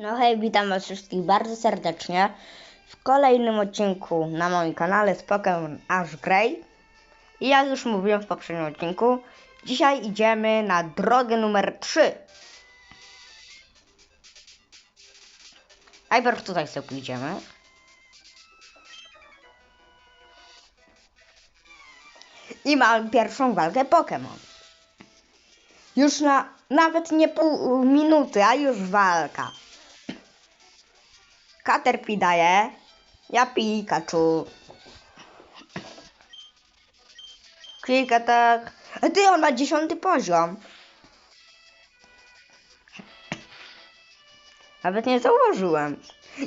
No hej, witam was wszystkich bardzo serdecznie w kolejnym odcinku na moim kanale z Pokémon Ash Grey. I jak już mówiłem w poprzednim odcinku, dzisiaj idziemy na drogę numer 3. Najpierw tutaj sobie pójdziemy. I mamy pierwszą walkę Pokémon. Już na nawet nie pół minuty, a już walka. Caterpie daje. Ja Pikachu. Kilka tak. A ty on ma dziesiąty poziom. Nawet nie zauważyłem.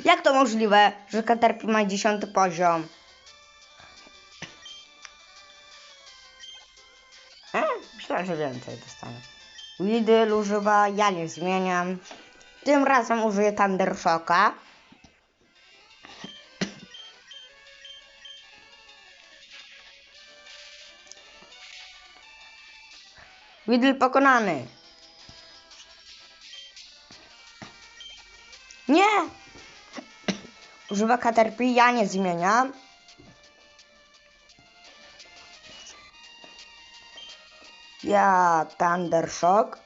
Jak to możliwe, że Caterpie ma dziesiąty poziom? E, myślałem, że więcej dostanę. Lidl używa, ja nie zmieniam. Tym razem użyję Thunder. Widl pokonany. Nie! Używa Caterpie, ja nie zmieniam. Ja Thunder Shock.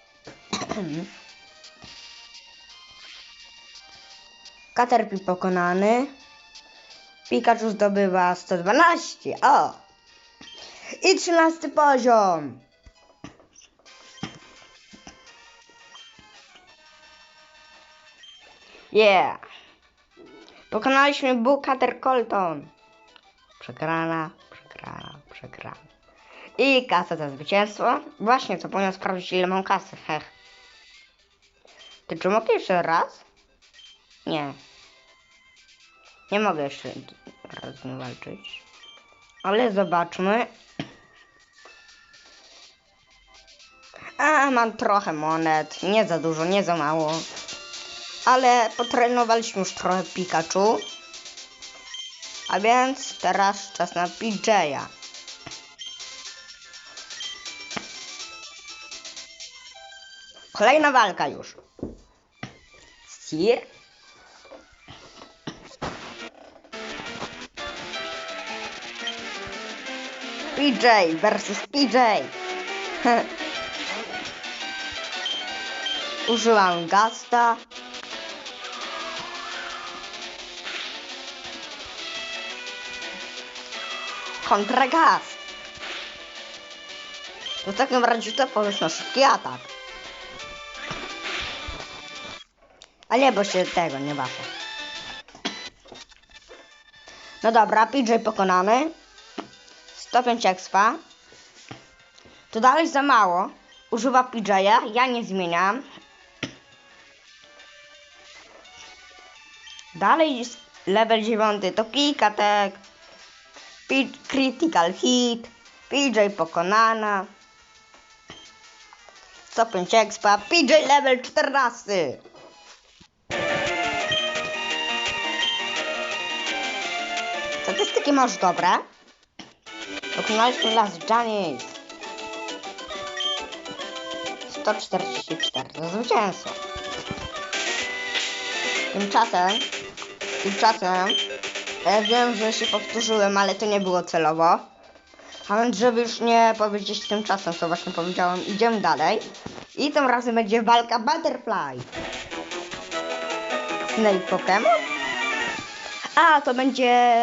Caterpie pokonany. Pikachu zdobywa 112. O! I 13 poziom. Yeah. Pokonaliśmy Bukater Colton. Przegrana, przegrana, przegrana. I kasa za zwycięstwo. Właśnie, co powinien sprawdzić ile mam kasy. Hech. Ty czy mogę jeszcze raz? Nie. Nie mogę jeszcze raz nie walczyć. Ale zobaczmy. A, mam trochę monet. Nie za dużo, nie za mało. Ale potrenowaliśmy już trochę Pikachu. A więc teraz czas na PJ'a. Kolejna walka już. Sir. PJ versus PJ. Użyłam Gasta. Kontra Gast. To w takim razie to powiesz na szybki atak. A nie, bo się tego nie wasze. No dobra, PJ pokonany. 105 expa. To dalej za mało. Używa PJ'a, ja nie zmieniam. Dalej jest level 9 to Kikatek. Critical hit. PJ pokonana. 105 expa. PJ level 14. Statystyki masz dobre. Dokonaliśmy las Janis. 144 za zwycięstwo. Tymczasem, tymczasem, ja wiem, że się powtórzyłem, ale to nie było celowo. A więc, żeby już nie powiedzieć tymczasem, co właśnie powiedziałem, idziemy dalej. I tym razem będzie walka Butterfly. Snake Pokémon? A, to będzie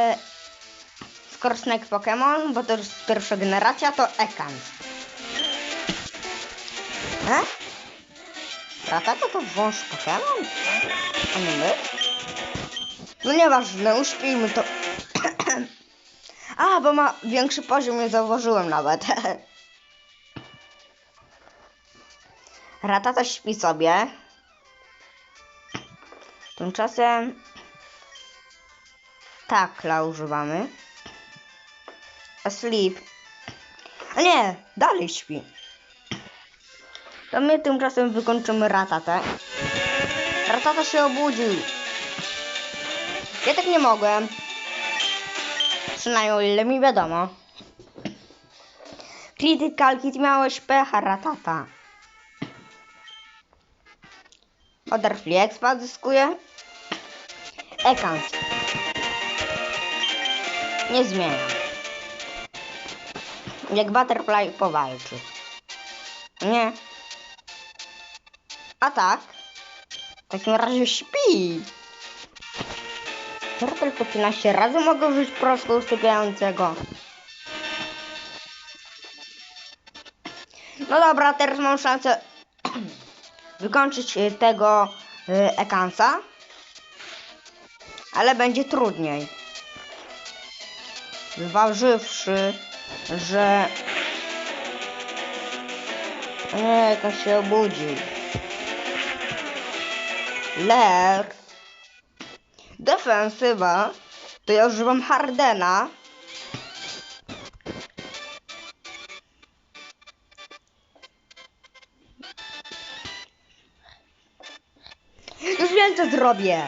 skoro Snake Pokémon, bo to jest pierwsza generacja, to Ekan. E? Ratata to wąż Pokémon? Nie my? No nieważne, uśpijmy to. A, bo ma większy poziom, nie zauważyłem nawet. Ratata śpi sobie. Tymczasem takla używamy. Asleep. A nie, dalej śpi. To my tymczasem wykończymy ratatę. Ratata się obudził. Ja tak nie mogłem. Przynajmniej o ile mi wiadomo. Critical hit miałeś pecha, ratata. Butterfly Expa zyskuje. Ekans. Nie zmieniam. Jak Butterfly powalczy. Nie. A tak? W takim razie śpi. Ja tylko 15 razy mogę użyć prosto usypiającego. No dobra, teraz mam szansę wykończyć y, tego y, Ekansa. Ale będzie trudniej. Zważywszy, że... Nie, Ekan się obudził. Ler. Defensywa. To ja używam Hardena. Już wiem co zrobię.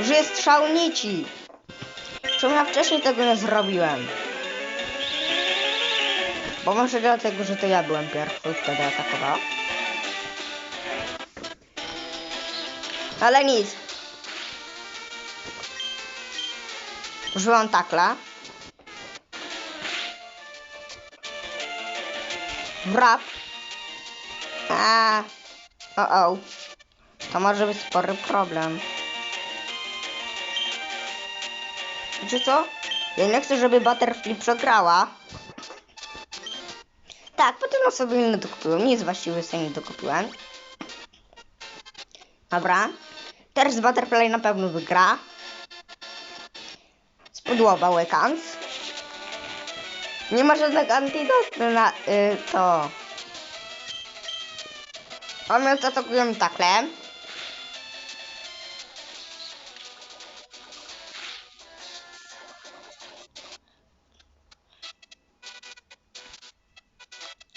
Użyję strzał nici. Czemu ja wcześniej tego nie zrobiłem? Bo może dlatego, że to ja byłem pierwszy wtedy atakował. Ale nic. Użyłam takla. Wrap. A. O, o. To może być spory problem. Wiecie co? Ja nie chcę, żeby Butterfly przegrała. Tak, potem sobie nie dokupiłem. Nic właściwie sobie nie dokupiłem. Dobra. Teraz Butterfly na pewno wygra. Spudłował Ekans. Nie ma żadnego antidotu na y, to. A my zaatakujemy taklem.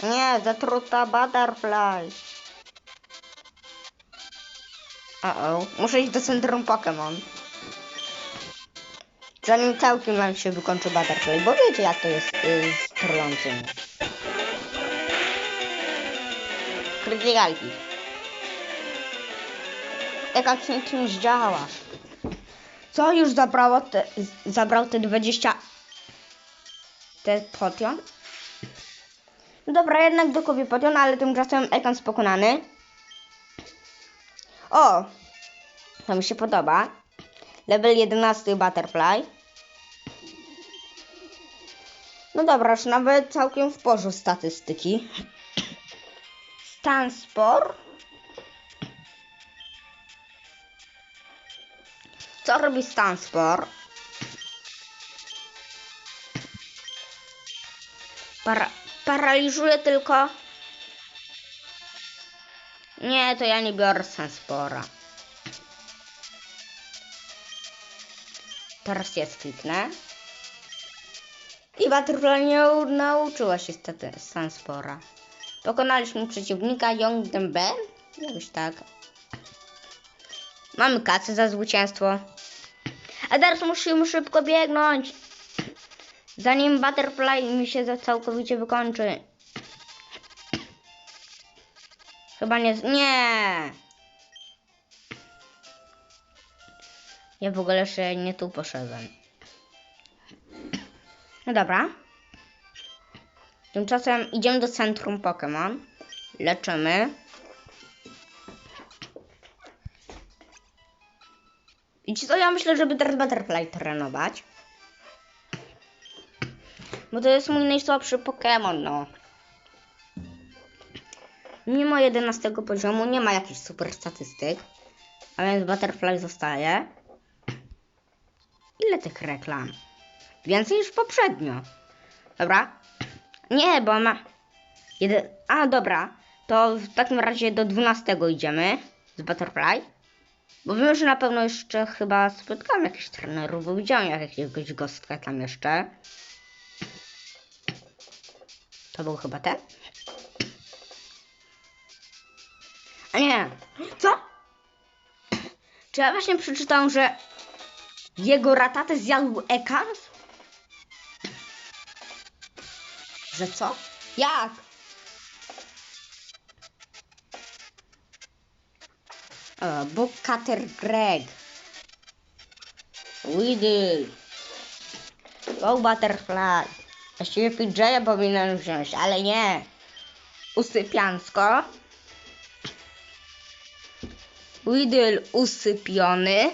Nie, zatruta butterfly. Uh-oh. Muszę iść do centrum Pokémon. Zanim całkiem nam się wykończy butterfly, bo wiecie jak to jest yy, z trolącym. Krytykalki. Jaka nic nie zdziała. Co już zabrało te, zabrał te 20 te potion? No Dobra, jednak dokupię potion, ale tymczasem Ekans pokonany. O! To mi się podoba. Level 11 Butterfly. No dobra, już nawet całkiem w porządku statystyki. Stanspor. Co robi Stanspor? Para paraliżuje tylko. Nie, to ja nie biorę Stanspora. Teraz jest kliknę. I Butterfly nie nauczyła się Sanspora. Pokonaliśmy przeciwnika Young Dembe. Jakoś tak. Mamy kasę za zwycięstwo. A teraz musimy szybko biegnąć. Zanim Butterfly mi się całkowicie wykończy. Chyba nie... Nie! Ja w ogóle jeszcze nie tu poszedłem. No dobra. Tymczasem idziemy do centrum Pokémon. Leczymy. I co ja myślę, żeby teraz Butterfly trenować. Bo to jest mój najsłabszy Pokémon, no. Mimo 11 poziomu nie ma jakichś super statystyk. A więc Butterfly zostaje. Ile tych reklam? Więcej niż poprzednio. Dobra. Nie, bo ma. Jeden... A, dobra. To w takim razie do 12 idziemy z Butterfly. Bo wiem, że na pewno jeszcze chyba spotkałem jakichś trenerów, bo widziałem jakiegoś gostka tam jeszcze. To był chyba ten? A nie. Co? Czy ja właśnie przeczytałem, że jego ratatę zjadł Ekans? Że co? Jak? O, Bookcutter Greg. Weedle. Go Butterfly. Właściwie PJ'a powinien wziąć, ale nie. Usypiansko. Weedle usypiony.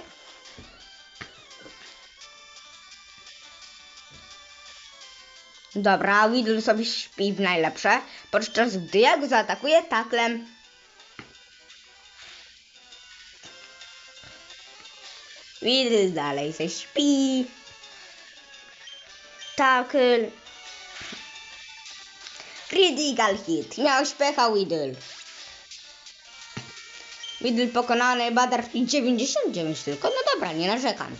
Dobra, Weedle sobie śpi w najlepsze, podczas gdy ja go zaatakuję taklem. Weedle dalej se śpi. Tackle. Critical hit. Miałeś pecha, Weedle. Weedle pokonany, Butterfly 99 tylko. No dobra, nie narzekam.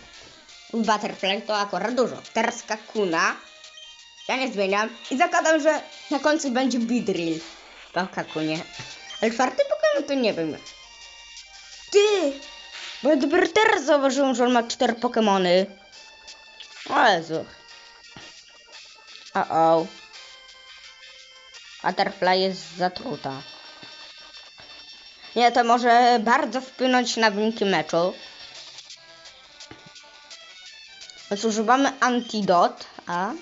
Butterfly to akurat dużo. Teraz Kakuna. Ja nie zmieniam. I zakładam, że na końcu będzie Beedrill. Po Kakunie. Ale czwarty Pokémon to nie wiem. Ty! Bo ja dopiero teraz zauważyłem, że on ma cztery Pokémony. O Jezu. O o. Butterfly jest zatruta. Nie, to może bardzo wpłynąć na wyniki meczu. Więc używamy antidot, a...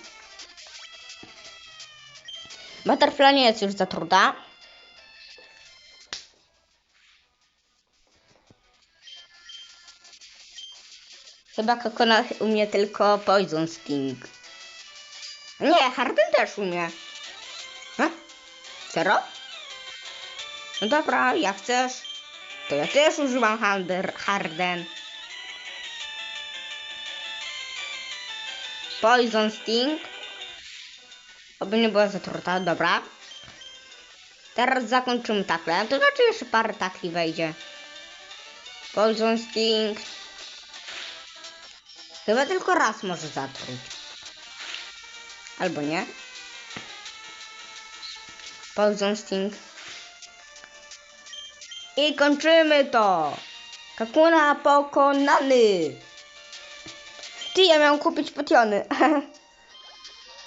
Butterfly nie jest już zatruta. Chyba Kokona umie tylko Poison Sting. Nie, Harden też umie. Ha? Zero? No dobra, jak chcesz. To ja też używam. Harden. Poison Sting. Oby nie była zatruta, dobra. Teraz zakończymy taklę. To znaczy jeszcze parę takli wejdzie. Poison Sting. Chyba tylko raz może zatruć. Albo nie. Poison Sting. I kończymy to. Kakuna pokonany. Ty, ja miałem kupić potiony.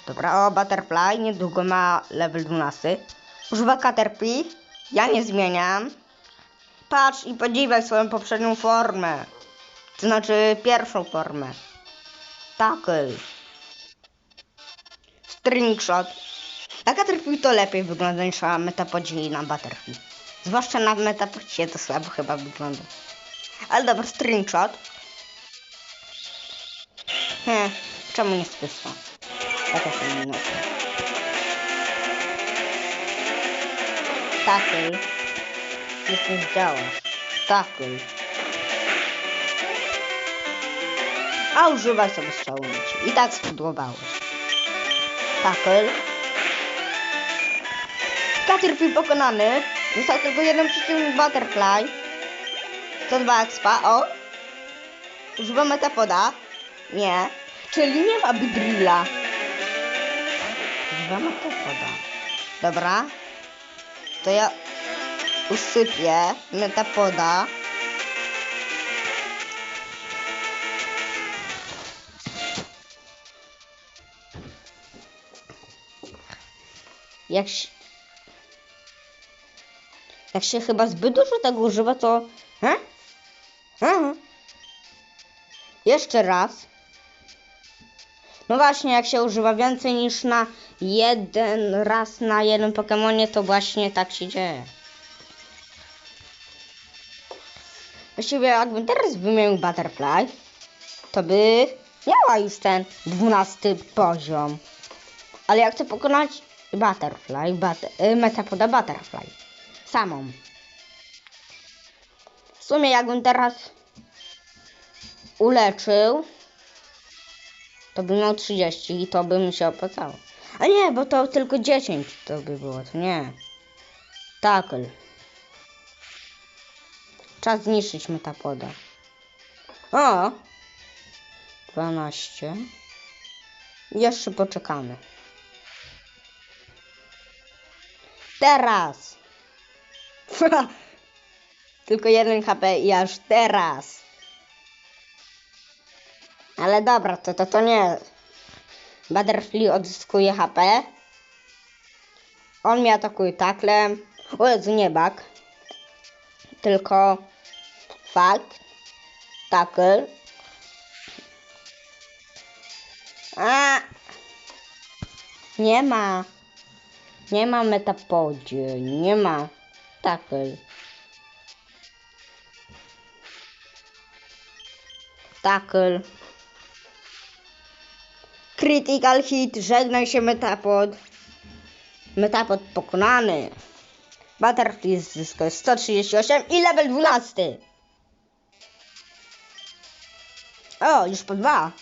Dobra, o, Butterfly niedługo ma level 12. Używa Caterpie. Ja nie zmieniam. Patrz i podziwiaj swoją poprzednią formę. To znaczy pierwszą formę. Tackle. String shot. Caterpie to lepiej wygląda niż Metapodzi na Butterfly. Zwłaszcza na Metapodzi to słabo chyba wygląda. Ale dobra, string shot. He, czemu nie spysła? Minuta? Tackle. Nic nie zdziałasz. Tackle. A używaj sobie strzału. I tak spudłowałeś. Tackle. Caterpie pokonany. Został tylko jeden przeciwnik Butterfly. 102 expa. O! Używa metapoda. Nie. Czyli nie ma Bidrilla. Używa metapoda. Dobra. To ja usypię metapoda. Jak się, jak się chyba zbyt dużo tego używa, to... He? He? Jeszcze raz. No właśnie, jak się używa więcej niż na jeden raz na jednym Pokemonie, to właśnie tak się dzieje. Właściwie jakbym teraz wymienił Butterfly, to by miała już ten dwunasty poziom. Ale jak chcę pokonać Butterfly, but, y, Metapoda Butterfly, samą. W sumie jakbym teraz uleczył, to bym miał 30 i to by mi się opłacało. A nie, bo to tylko 10 to by było, to nie. Tackle. Czas zniszczyć metapoda. O! 12. Jeszcze poczekamy. Teraz! Tylko jeden HP i aż teraz. Ale dobra, to to, to nie. Butterfly odzyskuje HP. On mnie atakuje taklem. O Jezu, nie. Tylko Fakt. Tackle. A. Nie ma. Nie ma metapodzie. Nie ma. Tackle. Tackle. Critical hit. Żegnaj się metapod. Metapod pokonany. Butterfly zyskał 138 i level 12. O, już po dwa.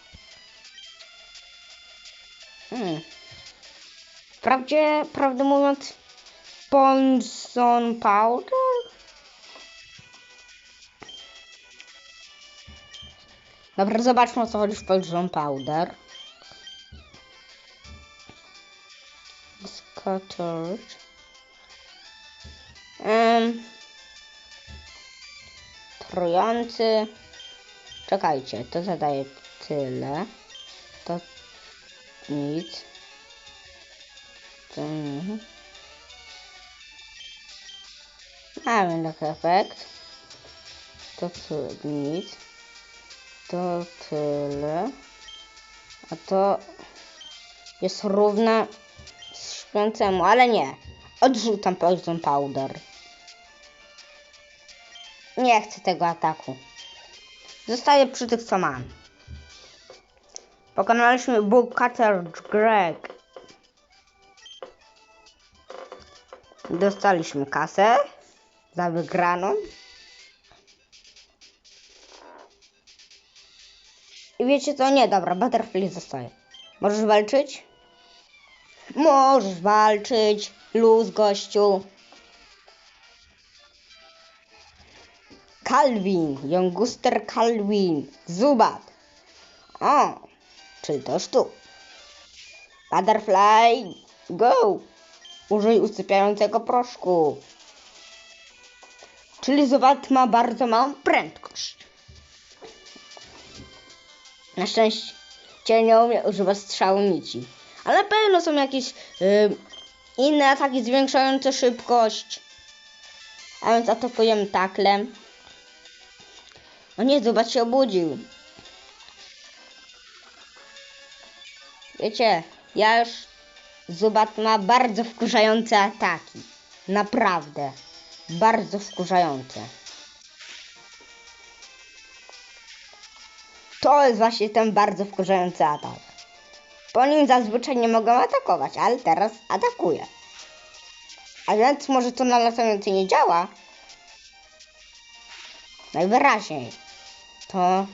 Hmm. Wprawdzie, prawdę mówiąc, Ponson Powder? Dobra, zobaczmy o co chodzi w Ponson Powder. Scattered. Um, trujący. Czekajcie, to zadaje tyle. To nic. To nie. Mamy taki efekt. To ty- nic. To tyle. A to jest równe śpiącemu, ale nie. Odrzucam poison powder. Nie chcę tego ataku. Zostaję przy tych, co mam. Pokonaliśmy Bullcutter Greg. Dostaliśmy kasę za wygraną. I wiecie co? Nie, dobra, Butterfly zostaje. Możesz walczyć? Możesz walczyć. Luz, gościu. Calvin, Jonguster Calvin, Zubat. O, czyli toż tu. Butterfly, go. Użyj usypiającego proszku. Czyli Zubat ma bardzo małą prędkość. Na szczęście nie umie używać strzału nici. Ale pewno są jakieś y, inne ataki zwiększające szybkość. A więc atakujemy taklem. O nie, zobacz się obudził. Wiecie, ja już Zubat ma bardzo wkurzające ataki. Naprawdę. Bardzo wkurzające. To jest właśnie ten bardzo wkurzający atak. Po nim zazwyczaj nie mogę atakować, ale teraz atakuję. A więc może to na latający nie działa? Najwyraźniej. To...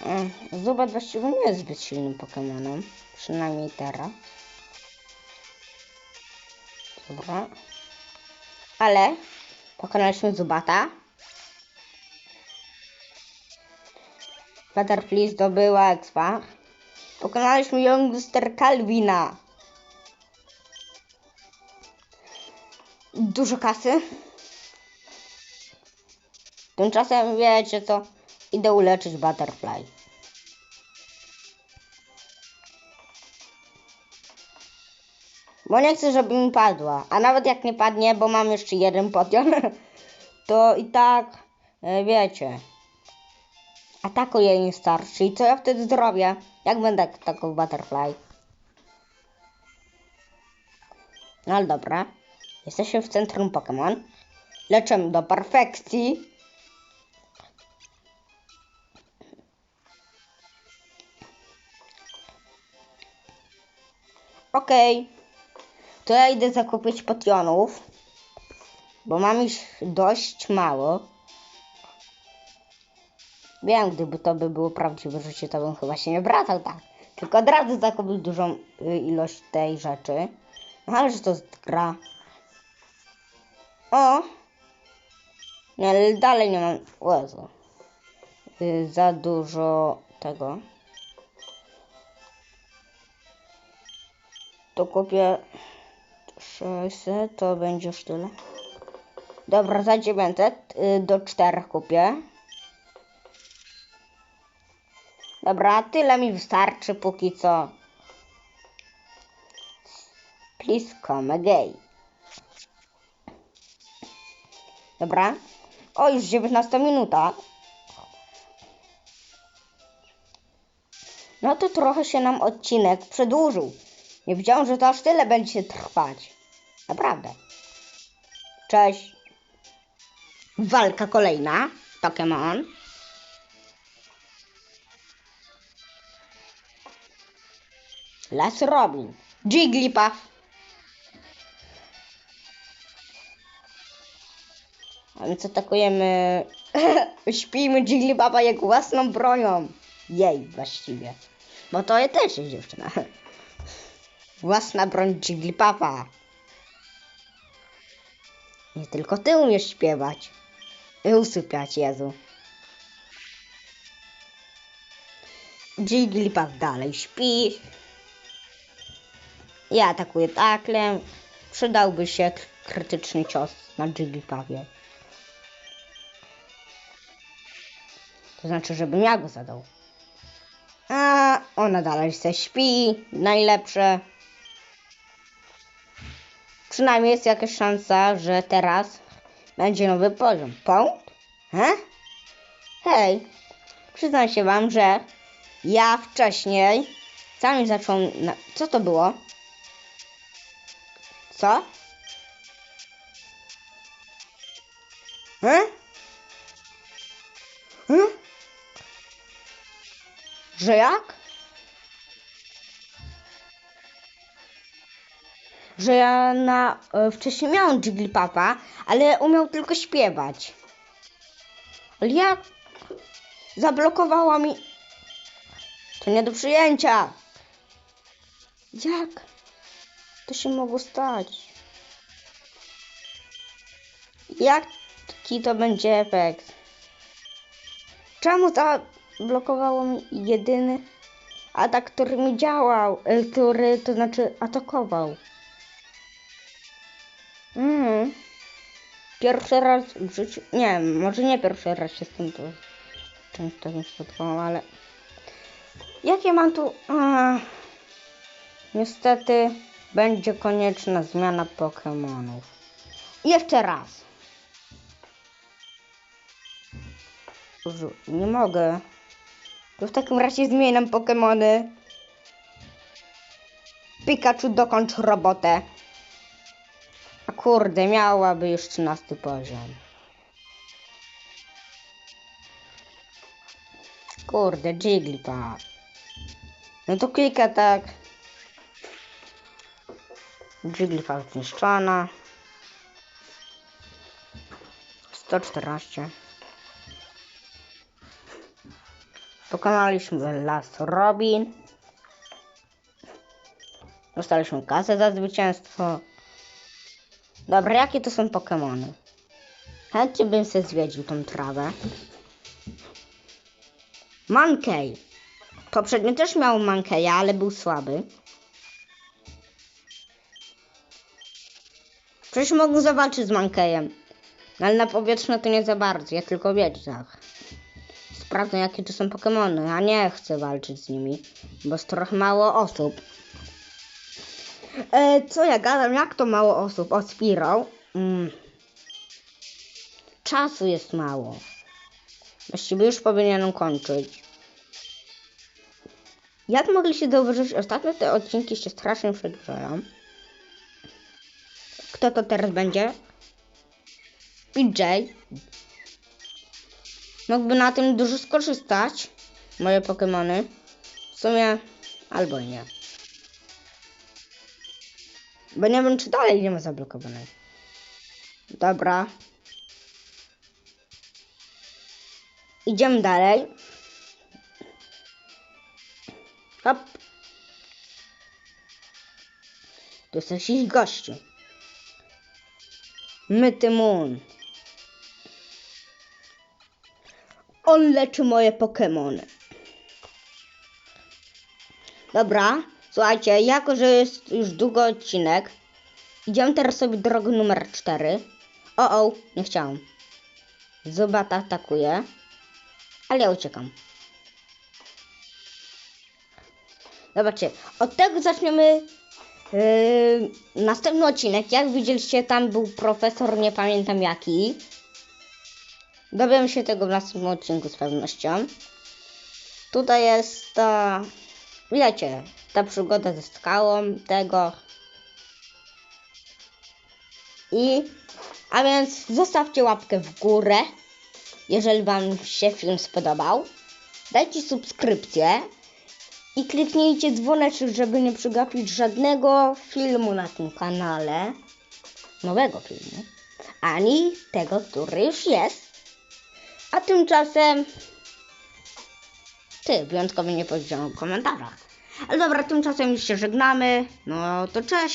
Mm, Zubat właściwie nie jest zbyt silnym Pokemonem. Przynajmniej teraz. Dobra. Ale pokonaliśmy Zubata. Butterfly zdobyła expa. Pokonaliśmy Youngster Calvina. Dużo kasy. Tymczasem wiecie co? Idę uleczyć Butterfly. Bo nie chcę, żeby mi padła. A nawet jak nie padnie, bo mam jeszcze jeden potion, to i tak, e, wiecie, ataku jej nie starczy. I co ja wtedy zrobię? Jak będę atakował Butterfly? No ale dobra. Jesteśmy w centrum Pokémon. Leczę do perfekcji. Okej. To ja idę zakupić potionów. Bo mam już dość mało. Wiem, gdyby to by było prawdziwe życie, to bym chyba się nie wracał tak. Tylko od razu zakupił dużą y, ilość tej rzeczy. No ale że to jest gra. O! Nie, ale dalej nie mam. Łezo. Y, za dużo tego. To kupię 600, to będzie już tyle. Dobra, za 900 y, do 4 kupię. Dobra, tyle mi wystarczy póki co. Please come again. Dobra. O, już 19 minuta. No to trochę się nam odcinek przedłużył. Nie wiedziałem, że to aż tyle będzie trwać. Naprawdę. Cześć. Walka kolejna. Pokémon. Les Robin. Jigglypuff. A więc atakujemy... Śpijmy Jigglypuffa jak własną bronią. Jej, właściwie. Bo to ja też jest dziewczyna. Własna broń Jigglypuffa. Nie tylko ty umiesz śpiewać. I usypiać, Jezu. Jigglypuff dalej śpi. Ja atakuję taklem. Przydałby się krytyczny cios na Jigglypuffie. To znaczy, żebym ja go zadał. A ona dalej se śpi. Najlepsze. Przynajmniej jest jakaś szansa, że teraz będzie nowy poziom. Punkt? He? Hej, przyznam się wam, że ja wcześniej sami zacząłem... Na... Co to było? Co? He? He? Że jak? Że ja na e, wcześniej miałem Jigglypuffa, ale umiał tylko śpiewać. Ale jak zablokowała mi to nie do przyjęcia. Jak to się mogło stać? Jaki to będzie efekt? Czemu zablokowało mi jedyny atak, który mi działał, y, który to znaczy atakował? Mm. Pierwszy raz w życiu, nie może nie pierwszy raz się z tym czymś takim spotkałam, ale jakie mam tu... A, niestety będzie konieczna zmiana Pokémonów. Jeszcze raz. Nie mogę. To w takim razie zmieniam Pokemony. Pikachu dokończ robotę. A kurde, miałaby już 13 poziom. Kurde, Jigglypuff. No to klika tak. Jigglypuff zniszczona. 114. Pokonaliśmy Las Robin. Dostaliśmy kasę za zwycięstwo. Dobra, jakie to są Pokemony? Chętnie bym se zwiedził tą trawę. Mankey. Poprzednio też miał Mankeya, ale był słaby. Przecież mogę zawalczyć z Mankeyem. No ale na powietrzne to nie za bardzo, ja tylko wiedźach. Sprawdzę jakie to są Pokemony, a nie chcę walczyć z nimi, bo jest trochę mało osób. E, co ja gadam, jak to mało osób? O Spiro. Mm. Czasu jest mało. Właściwie już powinienem kończyć. Jak mogliście zauważyć, ostatnio te odcinki się strasznie przedłużają. Kto to teraz będzie? PJ. Mógłby na tym dużo skorzystać. Moje Pokemony. W sumie albo nie. Bo nie wiem, czy dalej nie ma zablokowanej. Dobra. Idziemy dalej. Hop. Tu jest jakiś gościu. Myty Moon. On leczy moje Pokemony. Dobra, słuchajcie, jako że jest już długi odcinek, idziemy teraz sobie drogę numer 4. O, o, nie chciałam. Zobata atakuje, ale ja uciekam. Zobaczcie, od tego zaczniemy yy, następny odcinek. Jak widzieliście, tam był profesor, nie pamiętam jaki. Dowiem się tego w następnym odcinku z pewnością. Tutaj jest ta, wiecie, ta przygoda ze skałą, tego. I, a więc zostawcie łapkę w górę, jeżeli Wam się film spodobał. Dajcie subskrypcję i kliknijcie dzwoneczek, żeby nie przegapić żadnego filmu na tym kanale. Nowego filmu. Ani tego, który już jest. A tymczasem... Ty, wyjątkowo nie powiedziałem w komentarzach. Ale dobra, tymczasem już się żegnamy. No to cześć.